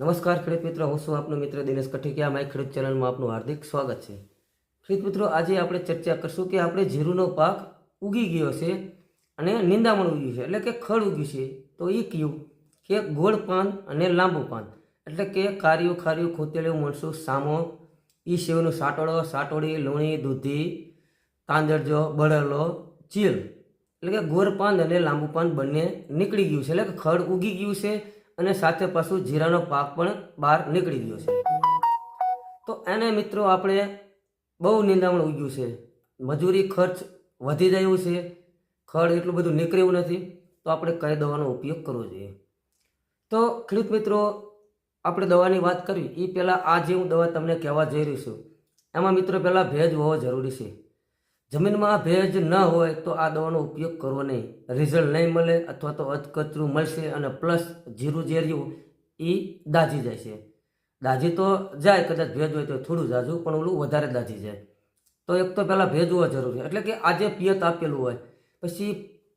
નમસ્કાર ખેડૂત મિત્રો, હું છું આપનો મિત્ર દિનેશ કઠેકિયા. માય ખેડૂત ચેનલમાં આપનું હાર્દિક સ્વાગત છે. ખેડૂત મિત્રો, આજે આપણે ચર્ચા કરશું કે આપણે જીરુનો પાક ઉગી ગયો છે અને નિંદામણ ઉગ્યું છે. એટલે કે ખડ ઉગ્યું છે. તો એ કયું? કે ગોળ પાન અને લાંબુ પાન. એટલે કે કાર્યું ખાર્યું ખોતેલું મણસું સામો. ઈ સેવનું સાટોળો સાટોડી લૂણી, દૂધી, તાંદરજો, બળેલો, ચીલ. એટલે કે ગોળ પાન અને લાંબુ પાન બંને નીકળી ગયું છે. એટલે કે ખડ ઉગી ગયું છે અને સાથે પાછું જીરાનો પાક પણ બહાર નીકળી ગયો છે. તો એને મિત્રો આપણે બહુ નિંદામણ ઉગ્યું છે. મજૂરી ખર્ચ વધી રહ્યું છે. ખડ એટલું બધું નીકળ્યું નથી. તો આપણે કઈ દવાનો ઉપયોગ કરવો જોઈએ? તો ખેડૂત મિત્રો, આપણે દવાની વાત કરવી. એ પહેલાં આ જે હું દવા તમને કહેવા જઈ રહ્યું છું. એમાં મિત્રો પહેલાં ભેજ હોવો જરૂરી છે. જમીનમાં ભેજ ન હોય તો આ દવાનો ઉપયોગ કરવો નહીં. રિઝલ્ટ નહીં મળે અથવા તો અધકચરું મળશે અને પ્લસ જીરું જે રહ્યું એ દાજી જાય છે. દાજી તો જાય, કદાચ ભેજ હોય તો થોડું જાજુ પણ ઓલું વધારે દાજી જાય તો એક તો પહેલાં ભેજ હોવા જરૂરી એટલે કે આજે પિયત આપેલું હોય, પછી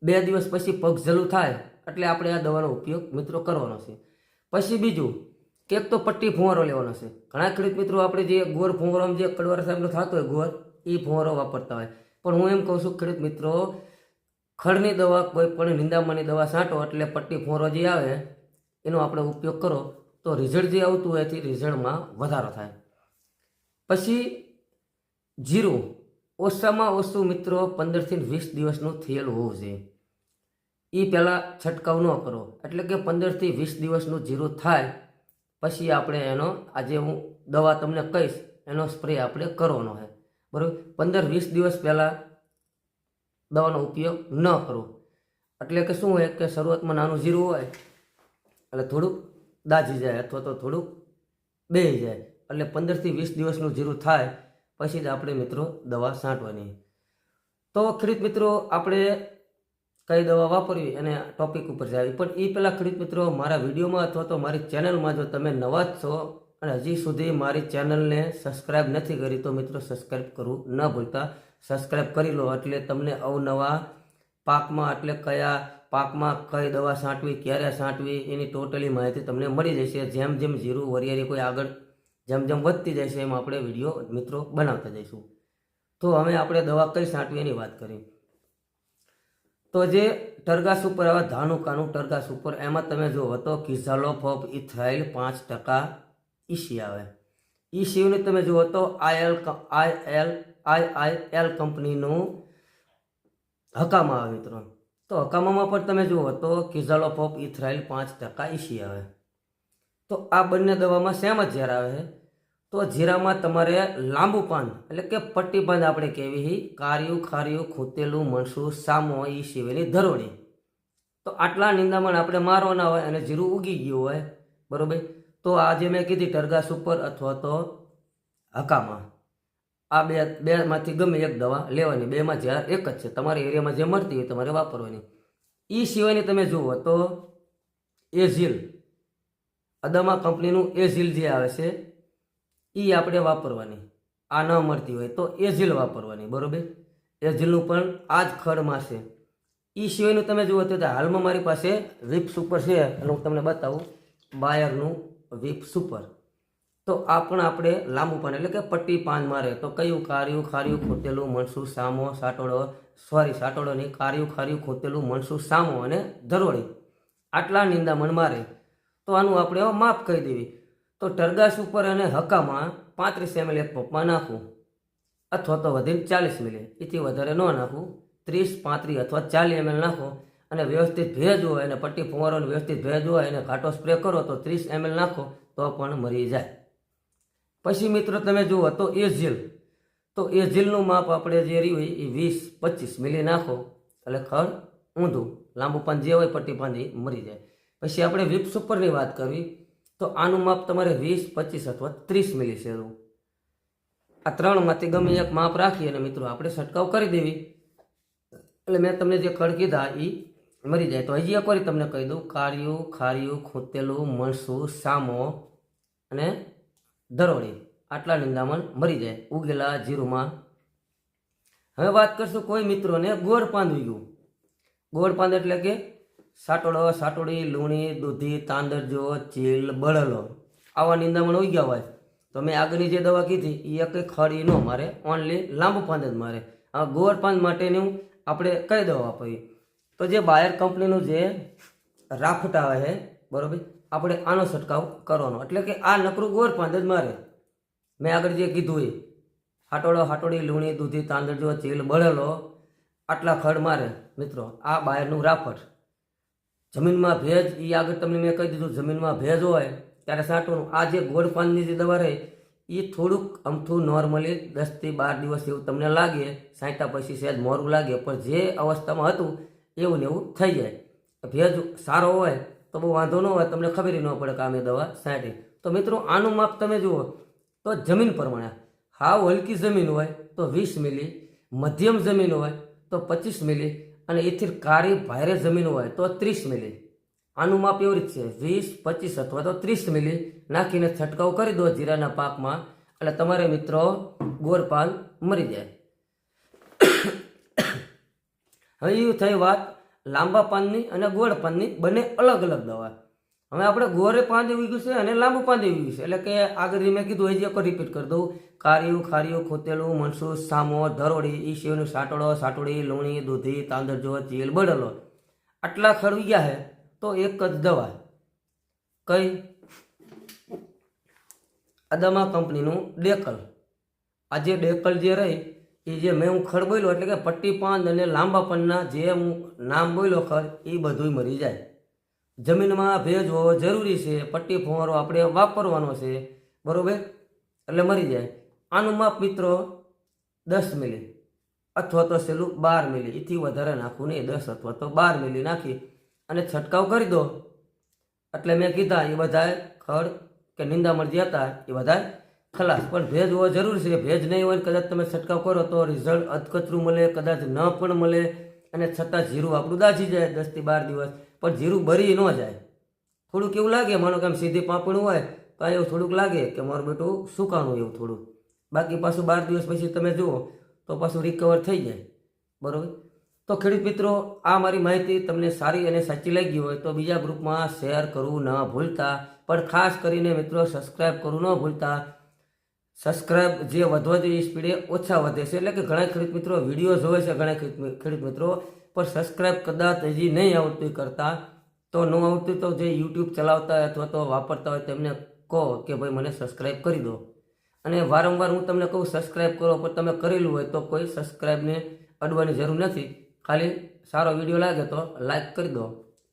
બે દિવસ પછી પગ ઝલું થાય, એટલે આપણે આ દવાનો ઉપયોગ મિત્રો કરવાનો છે. પછી બીજું, કે એક તો પટ્ટી ફુવારો લેવાનો છે. ઘણા ખેડૂત મિત્રો આપણે જે ગોર ફુવારોમાં જે કડવાર સાહેબનો થતો હોય, ગોર એ ફુવારો વાપરતા હોય. પણ હું એમ કહું છું, ખેડૂત મિત્રો ખડની દવા, કોઈ પણ નિંદામણની દવા છાંટો એટલે પટ્ટી ફોરો જે આવે, એનો આપણે ઉપયોગ કરો, તો રિઝલ્ટ જે આવતું હોય એથી રિઝલ્ટમાં વધારો થાય. પછી, જીરું. ઓછામાં ઓછું મિત્રો પંદરથી વીસ દિવસનું થયેલ હોવું જોઈએ. એ પહેલાં છંટકાવ ન કરો. એટલે કે પંદરથી વીસ દિવસનું જીરું થાય, પછી આપણે એનો, આજે હું દવા તમને કહીશ, એનો સ્પ્રે આપણે કરવાનો છે. બરાબર? પંદર, વીસ દિવસ પહેલાં દવાનો ઉપયોગ ન કરો. એટલે કે શું હોય કે શરૂઆતમાં નાનું જીરું હોય, એટલે થોડુંક દાજી જાય અથવા તો થોડુંક બેહી જાય. એટલે પંદરથી વીસ દિવસનું જીરું થાય, પછી જ આપણે મિત્રો દવા છાંટવાની. તો ખેડૂત મિત્રો, આપણે કઈ દવા વાપરવી અને ટોપિક ઉપર જાય. પણ એ પહેલાં ખેડૂત મિત્રો, મારા વિડીયોમાં અથવા તો મારી ચેનલમાં જો તમે નવા જ છો અને હજી સુધી મારી ચેનલને સબસ્ક્રાઈબ નથી કરી તો મિત્રો સબસ્ક્રાઈબ કરવું ન ભૂલતા. સબસ્ક્રાઈબ કરી લો એટલે તમને અવનવા પાકમાં એટલે કયા પાકમાં કઈ દવા છાંટવી, ક્યારે છાંટવી, એની ટોટલી માહિતી તમને મળી જશે. જેમ જેમ જીરું વરિયાળી કોઈ આગળ જેમ જેમ વધતી જશે એમ આપણે વીડિયો મિત્રો બનાવતા જઈશું. તો હવે આપણે દવા કઈ છાંટવી એની વાત કરી તો જે ટરગાસ ઉપર આવે ધાનુકાનું ટરગાસ ઉપર, એમાં તમે જુઓ તો કિઝાલોફ ઓફ ઇથરાઇલ પાંચ ટકા ઈસી આવે? ઈસીયુને તમે જુઓ તો IL I L I I L કંપનીનું હકામા આવે મિત્રો. તો હકામામાં પણ તમે જુઓ તો કિઝલ ઓફ ઇથરાઇલ પાંચ ટકા ઈસી આવે. તો આ બંને દવામાં સેમ જ ઝેર આવે? તો જીરામાં તમારે લાંબુ પાન, એટલે કે પટ્ટી પાન આપણે કહેવી કાર્યું, ખાર્યું, ખૂતેલું, મણસું, સામો એ સિવાયની ધરોડી તો આટલા નિંદામણ આપણે મારવાના હોય અને જીરું ઉગી ગયું હોય, બરોબર? તો આ જે મેં કીધી ટરગાસ ઉપર અથવા તો હકામાં. આ બે, બેમાંથી ગમે એક દવા લેવાની, બેમાં જ્યાં એક જ છે. તમારા એરિયામાં જે મળતી હોય તમારે વાપરવાની. એ સિવાયની તમે જુઓ તો એઝિલ. અદામા કંપનીનું એઝિલ જે આવે છે એ આપણે વાપરવાની. આ ન મળતી હોય તો એઝિલ વાપરવાની, બરોબર? એઝિલનું પણ આ જ ખડમાં છે. એ સિવાયનું તમે જુઓ તો હાલમાં મારી પાસે વીપ સુપર છે. અને હું તમને બતાવું. બાયરનું વીપ સુપર તો આ પણ આપણે લાંબુ પાન, એટલે કે પટ્ટી પાન મારે તો કયું કાર્યું ખાર્યું ખોતેલું મણસું સામો સાટોડો સોરી સાટોડો નહીં કાર્યું ખાર્યું ખોતેલું મણસું સામો અને ધરોળી. આટલા નિંદામણ મારે તો આનું આપણે માપ કહી દેવી. તો ટરગાસ ઉપર અને હકામાં પાંત્રીસ એમએલ એક પંપમાં નાખવું. અથવા તો વધીને ચાલીસ મિલી એથી વધારે ન નાખવું. ત્રીસ, પાંત્રીસ અથવા ચાલીસ એમએલ નાખો. અને વ્યવસ્થિત ભેજ હોય અને પટ્ટી ફુવારોને વ્યવસ્થિત ભેજ હોય અને ઘાટો સ્પ્રે કરો તો ત્રીસ એમએલ નાખો તો પણ મરી જાય. પછી મિત્રો તમે જુઓ તો એ ઝીલ. તો એ ઝીલનું માપ આપણે જે રહ્યું હોય એ વીસ પચીસ મિલી નાખો. એટલે ખડ ઊંધું, લાંબુ પાન જે હોય પટ્ટી પાન મરી જાય. પછી આપણે વિપ સુપરની વાત કરવી, તો આનું માપ તમારે વીસ, પચીસ અથવા ત્રીસ મિલી શેરવું આ ત્રણમાંથી ગમે એક માપ રાખી અને મિત્રો આપણે છંટકાવ કરી દેવી. એટલે મેં તમને જે ખડ કીધા એ મરી જાય. તો હજી એક વાર તમને કહી દઉં કાળિયું ખારિયું ખૂંતેલું, મણસું, સામો અને દરોળી આટલા નિંદામણ મરી જાય, ઉગેલા જીરુમાં. હવે વાત કરશું કોઈ મિત્રોને ગોળ પાંદ ઉગ્યું ગોળ પાંદ એટલે કે સાટોડો સાટોડી લૂણી, દૂધી તાંદરજો ચીલ, બળલો. આવા નિંદામણ ઉગ્યા હોય. તો મેં આગળની જે દવા કીધી એ એક ખડી ન મારે ઓનલી લાંબુ પાંદ જ મારે. આ ગોળ પાંદ માટેનું આપણે કઈ દવા આપવી તો જે બાયર કંપનીનું જે રાફટ આવે છે, બરોબર, આપણે આનો છંટકાવ કરવાનો. એટલે કે આ નકરું ગોળ પાંદ જ મારે. મેં આગળ જે કીધું એ, હાટોડો, હાટોડી, લૂણી, દૂધી તાંદળજો ચીલ બળેલો, આટલા ખડ મારે, મિત્રો, આ બાયરનું રાફટ જમીનમાં ભેજ એ આગળ તમને મેં કહી દીધું, જમીનમાં ભેજ હોય, ત્યારે છાંટવાનું આ જે ગોળ પાનની જે દવા રહે એ થોડુંક અમથું નોર્મલી દસથી બાર દિવસ એવું તમને લાગે સાંઠા પછી સહેજ મોરું લાગે, પણ જે અવસ્થામાં હતું એવું ને એવું થઈ જાય. ભેજ સારો હોય તો બહુ વાંધો ન હોય, તમને ખબર ન પડે કે અમે દવા છાંટી. તો મિત્રો, આનું માપ તમે જુઓ. તો જમીન પ્રમાણે. હાવ હલકી જમીન હોય તો વીસ મિલી, મધ્યમ જમીન હોય તો પચીસ મિલી, અને એથી કાળી ભારે જમીન હોય તો ત્રીસ મિલી. આનું માપ એવી રીત છે. વીસ, પચીસ અથવા તો ત્રીસ મિલી નાખીને છંટકાવ કરી દો જીરાના પાકમાં, એટલે તમારે મિત્રો ગોરપાલ મરી જાય. હવે એ થઈ વાત લાંબા પાનની અને ગોળ પાનની બંને અલગ અલગ દવા. હવે આપણે ગોરે પાન ગયું છે અને લાંબુ પાન ગયું છે. એટલે કે આગળ મેં કીધું હજી એક રિપીટ કરી દઉં. કારિયું ખારિયું ખોતેલું મનસૂસ સામો, ધરોડી એ શિવનું સાટોડો સાટોડી, લૂણી, દૂધી, તાંદરજો, ચીલ, બળેલો. આટલા ખરવી ગયા હે તો એક જ દવા. કઈ? અદામા કંપનીનું ડેકલ. આ જે ડેકલ જે રહી એ જે મેં હું ખડ બોલ્યો એટલે કે પટ્ટી પાંદ અને લાંબા પનના જે હું નામ બોલ્યો ખડ એ બધુંય મરી જાય. જમીનમાં ભેજ હોવો જરૂરી છે, પટ્ટી ફુવારો આપણે વાપરવાનો છે, બરોબર? એટલે મરી જાય. આનું માપ મિત્રો દસ મિલી અથવા તો છેલ્લું બાર મિલી. એથી વધારે નાખવું નહીં, દસ અથવા તો બાર મિલી નાખી અને છંટકાવ કરી દો. એટલે મેં કીધા એ બધા ખડ કે નિંદામણ જે હતા એ બધા ખલાસ. પણ ભેજ હોવો જરૂર છે ભેજ નહીં હોય કદાચ તમે છંટકાવ કરો તો રિઝલ્ટ અધકચરું મળે, કદાચ ન પણ મળે અને છતાં જીરું આપણું દાજી જાય દસથી બાર દિવસ. પણ જીરું બરી ન જાય. થોડુંક એવું લાગે, માનો કે આમ સીધી પાપણું હોય, તો એવું થોડુંક લાગે કે મારું બેટું સુકાણું એવું થોડું. બાકી પાછું બાર દિવસ પછી તમે જુઓ, તો પાછું રિકવર થઈ જાય. બરાબર? તો ખેડૂત મિત્રો, આ મારી માહિતી તમને સારી અને સાચી લાગી હોય તો બીજા ગ્રુપમાં શેર કરવું ન ભૂલતા. પણ ખાસ કરીને મિત્રો સબસ્ક્રાઈબ કરવું ન ભૂલતા. સબસ્ક્રાઈબ જે વધવા જોઈએ સ્પીડે ઓછા વધે છે. એટલે કે ઘણા ખેડૂત મિત્રો વીડિયો જોવે છે ઘણા ખેડૂત મિત્રો, પણ સબસ્ક્રાઈબ કદાચ હજી નહીં આવડતું કરતા, તો ન આવડતું તો જે યુટ્યુબ ચલાવતા હોય અથવા તો વાપરતા હોય તેમને કહો કે ભાઈ મને સબસ્ક્રાઈબ કરી દો. અને વારંવાર હું તમને કહું સબસ્ક્રાઈબ કરો, પણ તમે કરેલું હોય તો કોઈ સબસ્ક્રાઈબને અડવાની જરૂર નથી. ખાલી સારો વીડિયો લાગે તો લાઈક કરી દો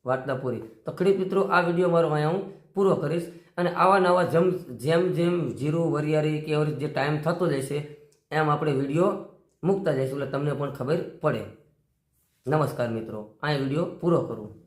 વાર્તા પૂરી. તો ખેડૂત મિત્રો, આ વીડિયો મારો અહીંયા હું પૂરો કરીશ. અને આવા નવા જેમ જેમ જેમ જીરું, વરિયાળી કે એવી જે ટાઈમ થતો જશે એમ આપણે વીડિયો મૂકતા જઈશું. એટલે તમને પણ ખબર પડે. નમસ્કાર મિત્રો. આ વીડિયો પૂરો કરું.